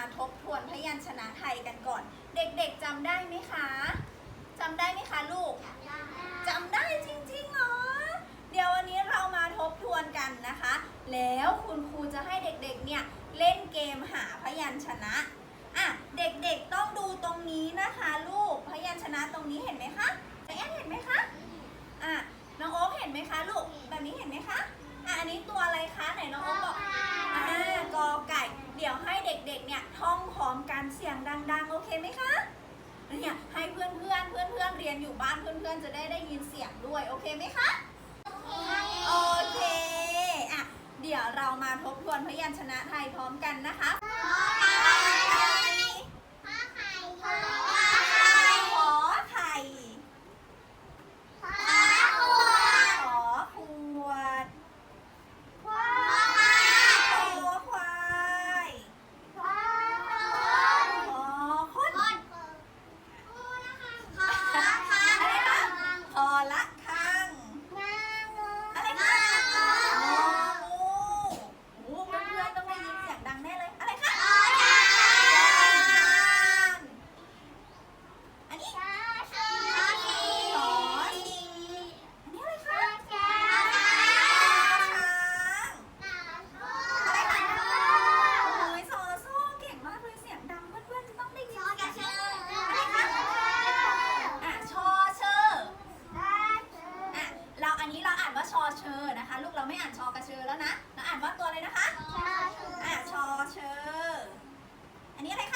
าทบทวนพยัญชนะไทยกันก่อน เด็กๆจำได้ไหมคะจำได้ไหมคะลูกจำได้จริงๆเหรอ เดี๋ยววันนี้เรามาทบทวนกันนะคะ แล้วคุณครูจะให้เด็กๆเนี่ยเล่นเกมหาพยัญชนะอะเด็กๆต้องดูตรงนี้นะคะลูกพยัญชนะตรงนี้เห็นไหมคะแอนเห็นไหมคะอะน้องโอ๊คเห็นไหมคะลูกแบบนี้เห็นไหม อนๆจะได้ได้ยินเสียงด้วย โอเคไหมคะ โอเค อะ เดี๋ยวเรามาทบทวนพยัญชนะไทยพร้อมกันนะคะ อนะคะ ลูกเราไม่อ่านชอกระเชอแล้วนะเราอ่านว่าตัวอะไรนะคะ ชอเชออ่าชอเชอ อันนี้อะไรคะ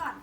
ก่อน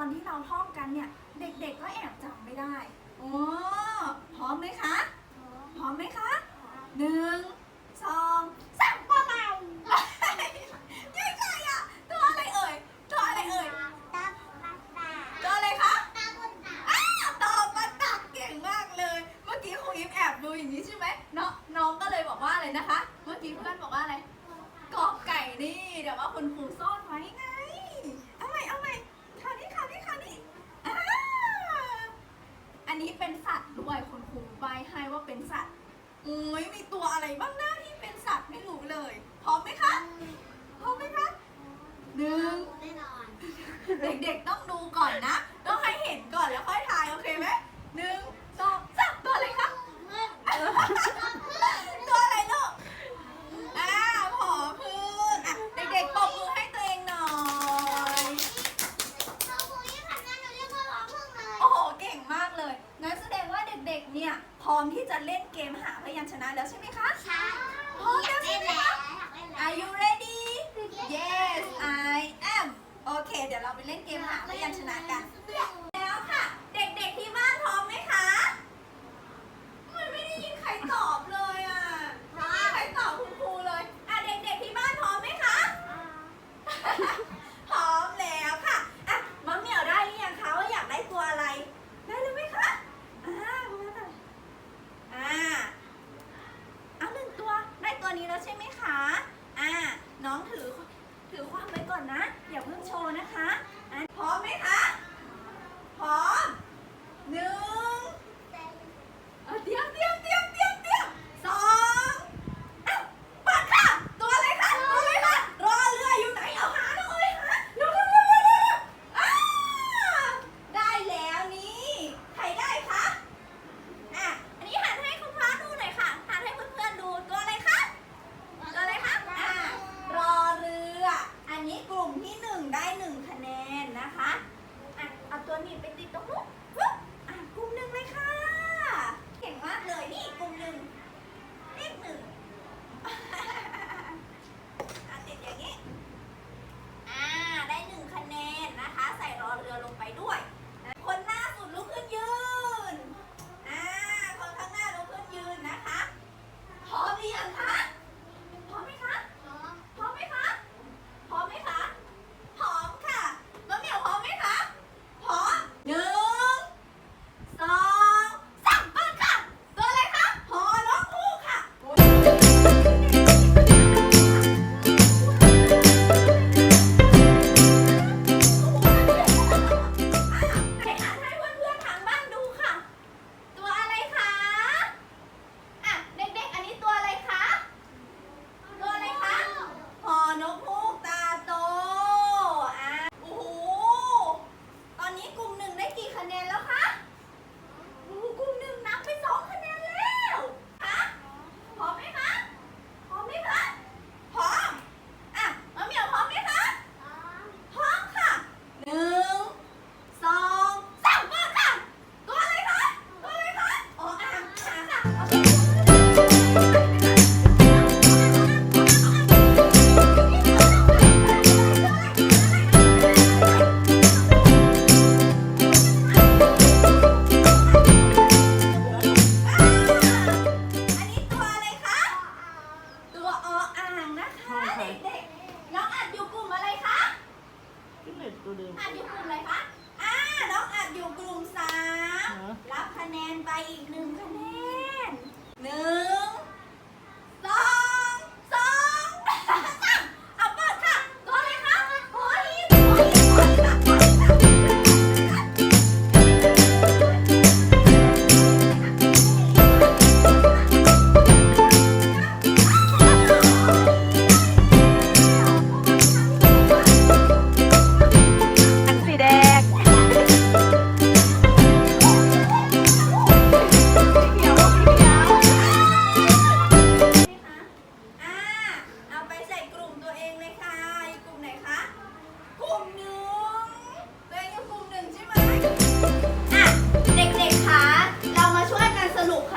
ตอนที่เราท่องกันเนี่ย เด็กๆก็แอบจำไม่ได้ โอ้พร้อมไหมคะ พร้อมไหมคะหนึ่ง หมูเลยพร้อมไหมคะพร้อมไหมคะหนึ่งแน่นอน เด็กๆต้องดูก่อนนะ ต้องให้เห็นก่อนแล้วค่อยทายโอเคไหมหนึ่งสองสามตัวอะไรคะตัวอะไรลูกอ่าผอพื้นอะเด็กๆปรบมือให้ตัวเองหน่อย โอ้โหเก่งมากเลยงั้นแสดงว่าเด็กๆเนี่ยพร้อมที่จะเล่นเกมหาพยัญชนะแล้วใช่ไหมคะ ใช่ Are you ready Yes I am โอเค เดี๋ยวเราไปเล่นเกมหาพยัญชนะกัน ตัวออ่างนะคะเด็กน้องอัดอยู่กลุ่มอะไรคะอยู่กลุ่มอะไรคะน้องอัดอยู่กลุ่มสามรับคะแนนไปอีกหนึ่งคะแนน หนึ่ง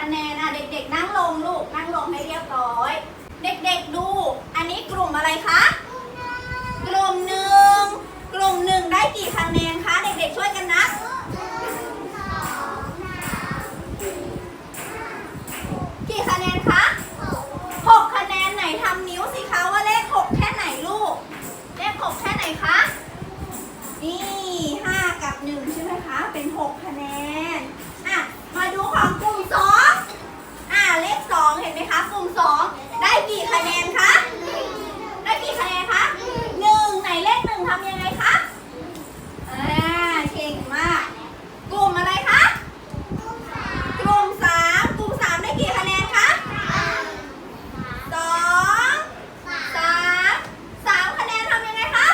คะแนนอะเด็กๆ นั่งลงลูกนั่งลงให้เรียบร้อย เด็กๆดู อันนี้กลุ่มอะไรคะกลุ่มหนึ่งกลุ่มหนึ่งได้กี่คะแนนคะเด็กๆช่วยกันนะกี่คะแนนคะหกคะแนนไหนทำนิ้วสิคะว่าเลขหกแค่ไหนลูก เลขหกแค่ไหนคะนี่ห้ากับหนึ่งใช่ไหมคะ เป็นหกคะแนนอะมาดูของ องเห็นไหมคะกลุ่มสองได้กี่คะแนนคะได้กี่คะแนนคะหนึ่งไหนเลขหนึ่งทำยังไงคะ อ่า เก่งมาก กลุ่มอะไรคะ กลุ่มสามกลุ่มสามได้กี่คะแนนคะสองสามสามคะแนนทำยังไงคะ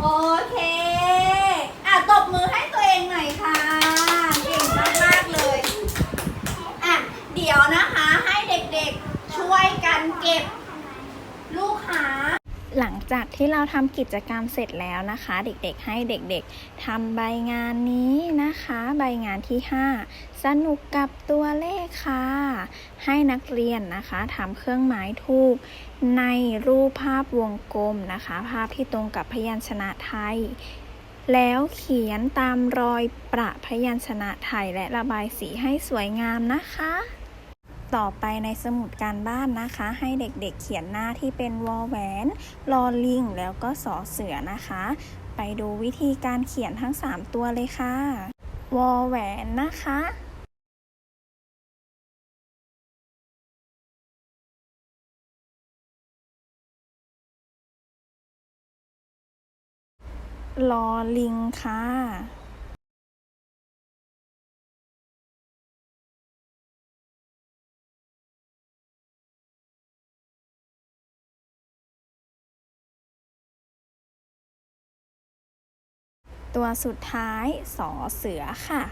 โอเค อะตบมือให้ตัวเองหน่อยค่ะ เก่งมากมากๆเลย อะ เดี๋ยวนะคะให้เด็กๆช่วยกันเก็บ ลูกหา หลังจากที่ เราทำกิจกรรมเสร็จแล้วนะคะ เด็กๆให้เด็กๆทำใบงานนี้นะคะ ใบงานที่ 5 สนุกกับตัวเลขค่ะ ให้นักเรียนนะคะทำเครื่องหมายถูกในรูปภาพวงกลมนะคะ ภาพที่ตรงกับพยัญชนะไทย แล้วเขียนตามรอยประพยัญชนะไทยและระบายสีให้สวยงามนะคะ ต่อไปในสมุดการบ้านนะคะ ให้เด็กๆเขียนหน้าที่เป็นวอแหวนลอลิง แล้วก็สอเสือนะคะ ไปดูวิธีการเขียนทั้ง 3 ตัวเลยค่ะ วอแหวนนะคะลอลิงค่ะ ตัวสุดท้ายสอเสือค่ะ